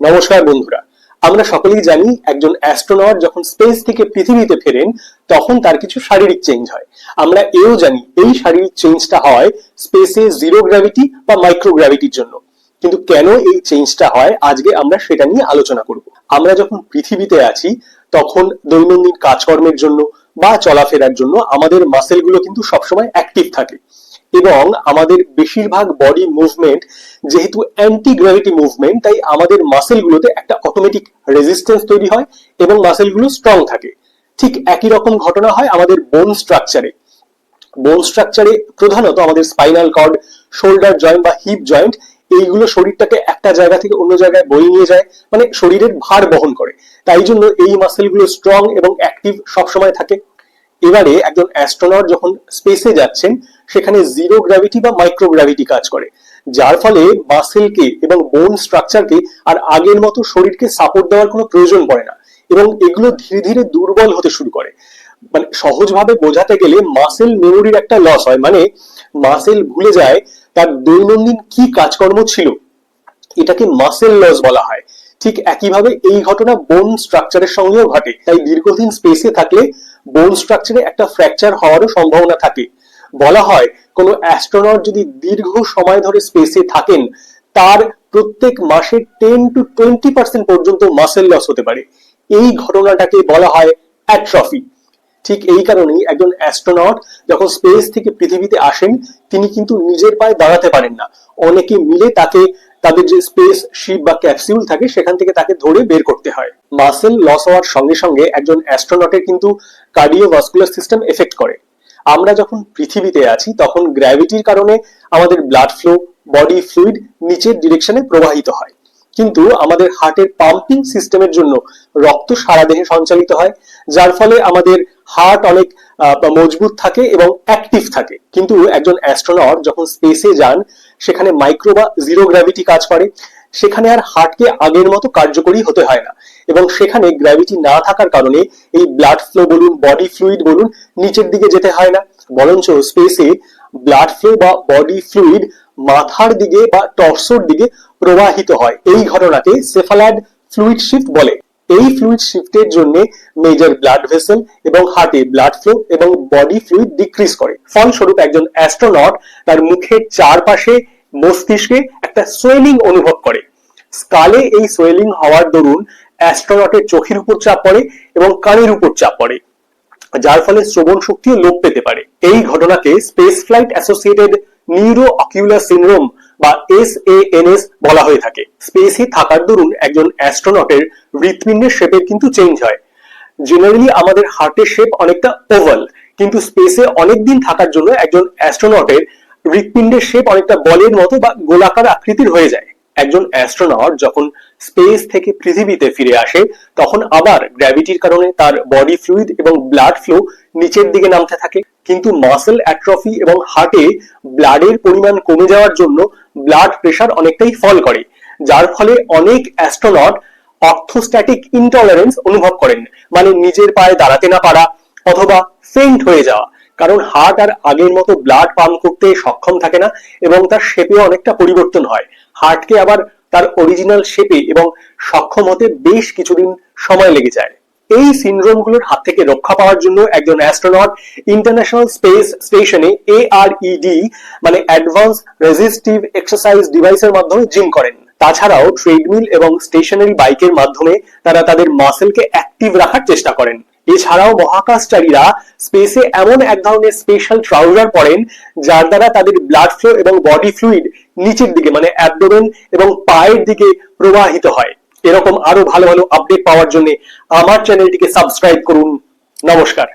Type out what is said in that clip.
নমস্কার বন্ধুরা, আমরা সকলেই জানি একজন অ্যাস্ট্রোনট যখন স্পেস থেকে পৃথিবীতে ফেরেন, তখন তার কিছু শারীরিক চেঞ্জ হয়। আমরা এও জানি এই শারীরিক চেঞ্জটা হয় স্পেসে জিরো গ্র্যাভিটি বা মাইক্রোগ্র্যাভিটির জন্য। কিন্তু কেন এই চেঞ্জটা হয় আজকে আমরা সেটা নিয়ে আলোচনা করব। আমরা যখন পৃথিবীতে আছি, তখন দৈনন্দিন কাজকর্মের জন্য বা চলাফেরার জন্য আমাদের মাসেলগুলো কিন্তু সবসময় অ্যাক্টিভ থাকে। এবং আমাদের বেশিরভাগ বডি মুভমেন্ট যেহেতু অ্যান্টি গ্র্যাভিটি মুভমেন্ট তাই আমাদের মাসেলগুলোতে একটা অটোমেটিক রেজিস্ট্যান্স তৈরি হয় এবং মাসেলগুলো স্ট্রং থাকে। ঠিক একই রকম ঘটনা হয় আমাদের বোন স্ট্রাকচারে বোন স্ট্রাকচারে প্রধানত আমাদের স্পাইনাল কর্ড শোল্ডার জয়েন্ট বা হিপ জয়েন্ট এইগুলো শরীরটাকে একটা জায়গা থেকে অন্য জায়গায় বয়ে নিয়ে যায় মানে শরীরের ভার বহন করে। তাই জন্য এই মাসেলগুলো স্ট্রং এবং অ্যাক্টিভ সবসময় থাকে। এবারে একজন অ্যাস্ট্রোনট যখন স্পেসে যাচ্ছেন সেখানে জিরো গ্র্যাভিটি বা মাইক্রো গ্র্যাভিটি কাজ করে, যার ফলে মাসেলকে এবং বোন স্ট্রাকচারকে আর আগের মতো শরীরকে সাপোর্ট দেওয়ার কোনো প্রয়োজন পড়ে না এবং এগুলো ধীরে ধীরে দুর্বল হতে শুরু করে। মানে সহজভাবে বোঝাতে গেলে মাসেল মেমোরির একটা লস হয় মানে মাসেল ভুলে যায় তার দৈনন্দিন কি কাজকর্ম ছিল, এটাকে মাসেল লস বলা হয়। ঠিক একইভাবে এই ঘটনা বোন স্ট্রাকচারের সঙ্গেও ঘটে, তাই দীর্ঘদিন স্পেসে থাকলে বোন স্ট্রাকচারে একটা ফ্র্যাকচার হওয়ারও সম্ভাবনা থাকে। বলা হয়, কোনো অ্যাস্ট্রোনট যদি দীর্ঘ সময় ধরে স্পেসে থাকেন, তার প্রত্যেক মাসে টেন টু টোয়েন্টি পার্সেন্ট পর্যন্ত মাসেল লস হতে পারে। এই ঘটনাটাকে বলা হয় অ্যাট্রফি ঠিক এই কারণেই একজন অ্যাস্ট্রোনট যখন স্পেস থেকে পৃথিবীতে আসেন, তিনি কিন্তু নিজের পায়ে দাঁড়াতে পারেন না। অনেকে মিলে তাকে, তাদের যে স্পেস শিপ বা ক্যাপসিউল থাকে, সেখান থেকে তাকে ধরে বের করতে হয়। মাসেল লস হওয়ার সঙ্গে সঙ্গে একজন অ্যাস্ট্রোনটের কিন্তু কার্ডিওভাস্কুলার সিস্টেম এফেক্ট করে। আমরা যখন পৃথিবীতে আছি, তখন গ্র্যাভিটির কারণে আমাদের ব্লাড ফ্লো বডি ফ্লুইড নিচের ডিরেকশনে প্রবাহিত হয়। কিন্তু আমাদের হার্টের পাম্পিং সিস্টেমের জন্য রক্ত সারা দেহে সঞ্চালিত হয়, যার ফলে আমাদের হার্ট অনেক মজবুত থাকে এবং অ্যাক্টিভ থাকে। কিন্তু একজন অ্যাস্ট্রোনট যখন স্পেসে যান, সেখানে মাইক্রো বা জিরো গ্র্যাভিটি কাজ করে। সেখানে আর হার্টকে আগের মতো কার্যকরী হতে হয় না। এবং সেখানে গ্র্যাভিটি না থাকার কারণে এই ব্লাড ফ্লো বলুন বডি ফ্লুইড বলুন, নিচের দিকে যেতে হয় না। বরঞ্চ স্পেসে ব্লাড ফ্লো বা বডি ফ্লুইড মাথার দিকে বা টর্সোর দিকে প্রবাহিত হয়। এই ঘটনাকে সেফালাড ফ্লুইড শিফট বলে। এই ফ্লুইড শিফটের জন্য মেজর ব্লাড ভেসেল এবং হার্টে ব্লাড ফ্লো এবং বডি ফ্লুইড ডিক্রিজ করে। ফলস্বরূপ একজন অ্যাস্ট্রোনট তার মুখের চারপাশে মস্তিষ্কে একটা সোয়েলিং অনুভব করে। স্কালে এই সোয়েলিং হওয়ার দরুন অ্যাস্ট্রোনটের চোখের উপর চাপ পড়ে এবং কানের উপর চাপ পড়ে, যার ফলে শ্রবণ শক্তিও লোপ পেতে পারে। এই ঘটনাকে space flight associated neuro ocular syndrome বা এস এস বলা হয়ে থাকে। স্পেসে থাকার দরুন একজন অ্যাস্ট্রোনটের হৃৎপিণ্ডের শেপের কিন্তু চেঞ্জ হয়। জেনারেলি আমাদের হার্টের শেপ অনেকটা ওভাল কিন্তু স্পেসে অনেকদিন থাকার জন্য একজন অ্যাস্ট্রোনটের হৃৎপিণ্ডের শেপ অনেকটা বলের মতো বা গোলাকার আকৃতির হয়ে যায়। একজন অ্যাস্ট্রোনট যখন স্পেস থেকে পৃথিবীতে ফিরে আসে, তখন আবার গ্র্যাভিটির কারণে তার বডি ফ্লুইড এবং ব্লাড ফ্লো নিচের দিকে নামতে থাকে। কিন্তু মাসেল অ্যাট্রফি এবং হার্টে ব্লাডের পরিমাণ কমে যাওয়ার জন্য ব্লাড প্রেশার অনেকটাই ফল করে, যার ফলে অনেক অ্যাস্ট্রোনট অর্থোস্ট্যাটিক ইনটলারেন্স অনুভব করেন। মানে নিজের পায়ে দাঁড়াতে না পারা অথবা ফেন্ট হয়ে যাওয়া। কারণ হার্ট আর আগের মতো ব্লাড পাম্প করতে সক্ষম থাকে না এবং তার শেপেও অনেকটা পরিবর্তন হয়। হার্টকে আবার তার অরিজিনাল শেপে এবং সক্ষম হতে বেশ কিছুদিন সময় লেগে যায়। এই সিনড্রোমগুলোর হাত থেকে রক্ষা পাওয়ার জন্য একজন অ্যাস্ট্রোনট ইন্টারন্যাশনাল স্পেস স্টেশনে এআরইডি মানে অ্যাডভান্স রেজিস্টিভ এক্সারসাইজ ডিভাইসের মাধ্যমে জিম করেন। তাছাড়াও ট্রেডমিল এবং স্টেশনারি বাইকের মাধ্যমে তারা তাদের মাসেলকে অ্যাক্টিভ রাখার চেষ্টা করেন। এছাড়াও মহাকাশচারীরা স্পেসে এমন এক ধরনের স্পেশাল ট্রাউজার পরেন, যার দ্বারা তাদের ব্লাড ফ্লো এবং বডি ফ্লুইড নিচের দিকে মানে অ্যাবডোমেন এবং পায়ের দিকে প্রবাহিত হয়। এরকম আরও ভালো ভালো আপডেট পাওয়ার জন্য আমার চ্যানেলটিকে সাবস্ক্রাইব করুন। নমস্কার।